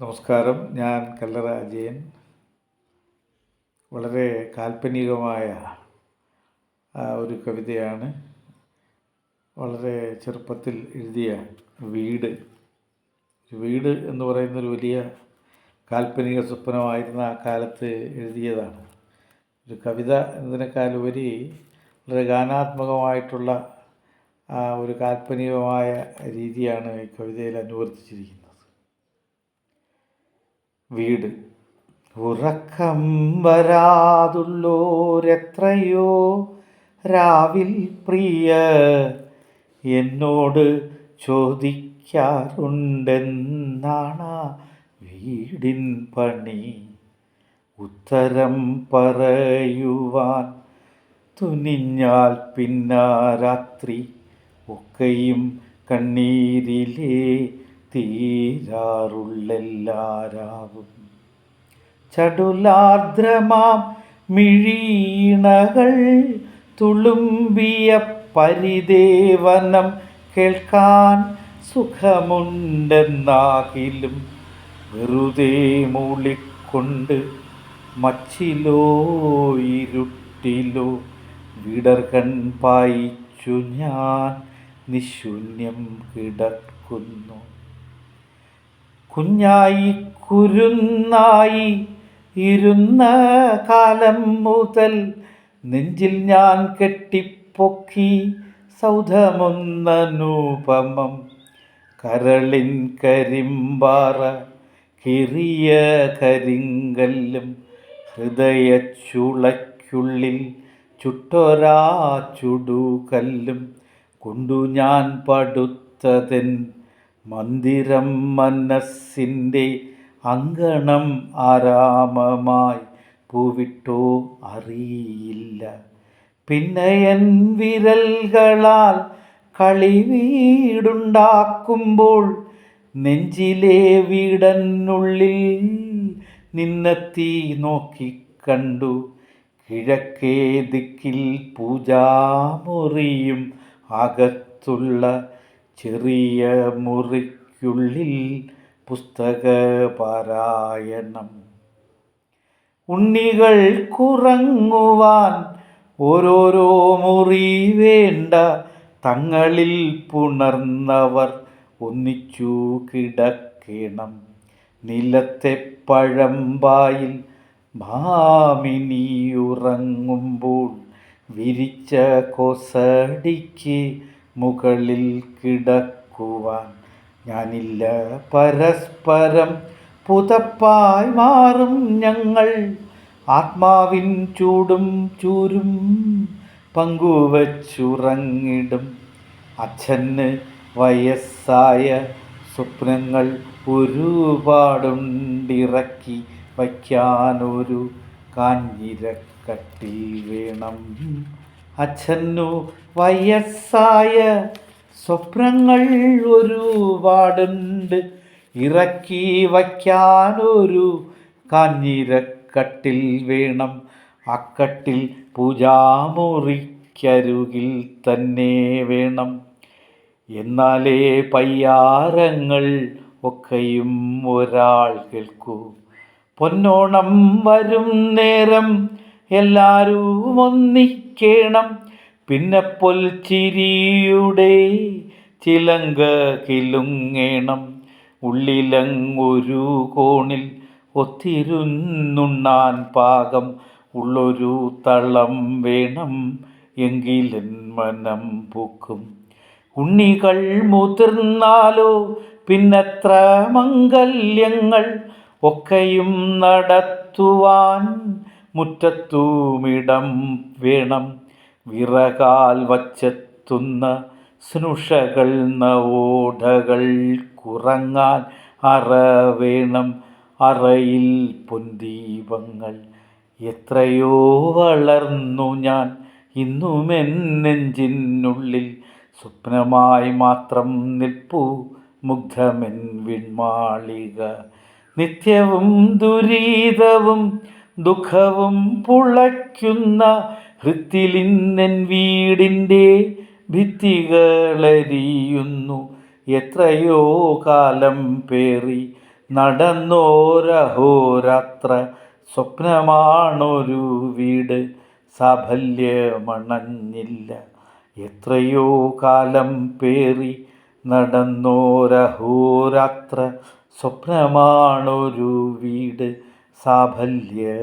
നമസ്കാരം. ഞാൻ കല്ലറ അജയൻ. വളരെ കാൽപ്പനികമായ ഒരു കവിതയാണ്. വളരെ ചെറുപ്പത്തിൽ എഴുതിയ വീട്. വീട് എന്ന് പറയുന്ന ഒരു വലിയ കാൽപ്പനിക സ്വപ്നമായിരുന്ന ആ കാലത്ത് എഴുതിയതാണ്. ഒരു കവിത എന്നതിനേക്കാളുപരി വളരെ ഗാനാത്മകമായിട്ടുള്ള ഒരു കാൽപ്പനികമായ രീതിയാണ് ഈ കവിതയിൽ അനുവർത്തിച്ചിരിക്കുന്നത്. വീട്. ഉറക്കം വരാതുള്ളോരെത്രയോ രാവിൽ പ്രിയ എന്നോട് ചോദിക്കാറുണ്ടെന്നാണ് വീടിൻ പണി. ഉത്തരം പറയുവാൻ തുനിഞ്ഞാൽ പിന്നാ രാത്രി ഒക്കെയും കണ്ണീരിലേ തീരാറുള്ളെല്ലാരാവും. ചടുലാർദ്രമാം മിഴീണകൾ തുളുമ്പിയ പരിദേവനം കേൾക്കാൻ സുഖമുണ്ടെന്നാകിലും വെറുതെ മൂളിക്കൊണ്ട് മച്ചിലോ ഇരുട്ടിലോ വിടർകൺ പായിച്ചു ഞാൻ നിശൂന്യം കിടക്കുന്നു. കുഞ്ഞായി കുരുന്നായി ഇരുന്ന കാലം മുതൽ നെഞ്ചിൽ ഞാൻ കെട്ടിപ്പൊക്കി സൗധമൊന്നനൂപമം കരളിൻ കരിമ്പാറ കിറിയ കരിങ്കല്ലും ഹൃദയച്ചുളയ്ക്കുള്ളിൽ ചുട്ടൊരാ ചുടുകല്ലും കൊണ്ടു ഞാൻ പടുത്തതെൻ മന്ദിരം മനസ്സിന്റെ അങ്കണം ആരാമമായി പൂവിട്ടോ അറിയില്ല. പിന്നെ എൻ വിരൽകളാൽ കളിവീടുണ്ടാക്കുമ്പോൾ നെഞ്ചിലെ വീടനുള്ളിൽ നിന്നെത്തി നോക്കിക്കണ്ടു കിഴക്കേ ദിക്കിൽ പൂജാമുറിയും അകത്തുള്ള ചെറിയ മുറിക്കുള്ളിൽ പുസ്തക പാരായണം. ഉണ്ണികൾ കുറങ്ങുവാൻ ഓരോരോ മുറി വേണ്ട തങ്ങളിൽ പുണർന്നവർ ഒന്നിച്ചു കിടക്കണം. നിലത്തെ പഴമ്പായിൽ ഭാമിനിയുറങ്ങുമ്പോൾ വിരിച്ച കൊസടിക്ക് മുകളിൽ കിടക്കുവാൻ ഞാനില്ല. പരസ്പരം പുതപ്പായി മാറും ഞങ്ങൾ. ആത്മാവിൻ ചൂടും ചൂരും പങ്കുവച്ചുറങ്ങിടും. അച്ഛന് വയസ്സായ സ്വപ്നങ്ങൾ ഒരുപാടുണ്ടിറക്കി വയ്ക്കാനൊരു കാഞ്ഞിരക്കട്ടിൽ വേണം. അച്ഛനു വയസ്സായ സ്വപ്നങ്ങൾ ഒരുപാടുണ്ട് ഇറക്കി വയ്ക്കാനൊരു കാഞ്ഞിരക്കട്ടിൽ വേണം. അക്കട്ടിൽ പൂജാമുറിക്കരികിൽ തന്നെ വേണം. എന്നാലേ പയ്യാരങ്ങൾ ഒക്കെയും ഒരാൾ കേൾക്കൂ. പൊന്നോണം വരും നേരം എല്ലാരും ഒന്നിക്കേണം. പിന്നെ പൊൽച്ചിരിയുടെ ചിലങ്ക കിലുങ്ങേണം ഉള്ളിലങ്ങൊരു കോണിൽ ഒത്തിരുന്നുണ്ണാൻ പാകം. ഉള്ളൊരു തളം വേണം എങ്കിലൻ മനം പൂക്കും. ഉണ്ണികൾ മുതിർന്നാലോ പിന്നത്ര മംഗല്യങ്ങൾ ഒക്കെയും നടത്തുവാൻ മുറ്റത്തുമിടം വേണം. വിറകാൽ വച്ചെത്തുന്ന സ്നുഷകൾ നവോടകൾ കുറങ്ങാൻ അറ വേണം അറയിൽ പൊന്തീപങ്ങൾ എത്രയോ വളർന്നു ഞാൻ. ഇന്നുമെൻ നെഞ്ചിനുള്ളിൽ സ്വപ്നമായി മാത്രം നിൽപ്പു. മുഗ്ധമെൻ വിൺമാളിക. നിത്യവും ദുരിതവും ദുഃഖവും പുളയ്ക്കുന്ന ഹൃത്തിലിന്നൻ വീടിന്റെ ഭിത്തികളരിയുന്നു. എത്രയോ കാലം പേറി നടന്നോരഹോരാത്ര സ്വപ്നമാണൊരു വീട്. സാഫല്യമണഞ്ഞില്ല. എത്രയോ കാലം പേറി നടന്നോരഹോരാത്ര സ്വപ്നമാണൊരു വീട്. സാഫല്യമണഞ്ഞില്ല.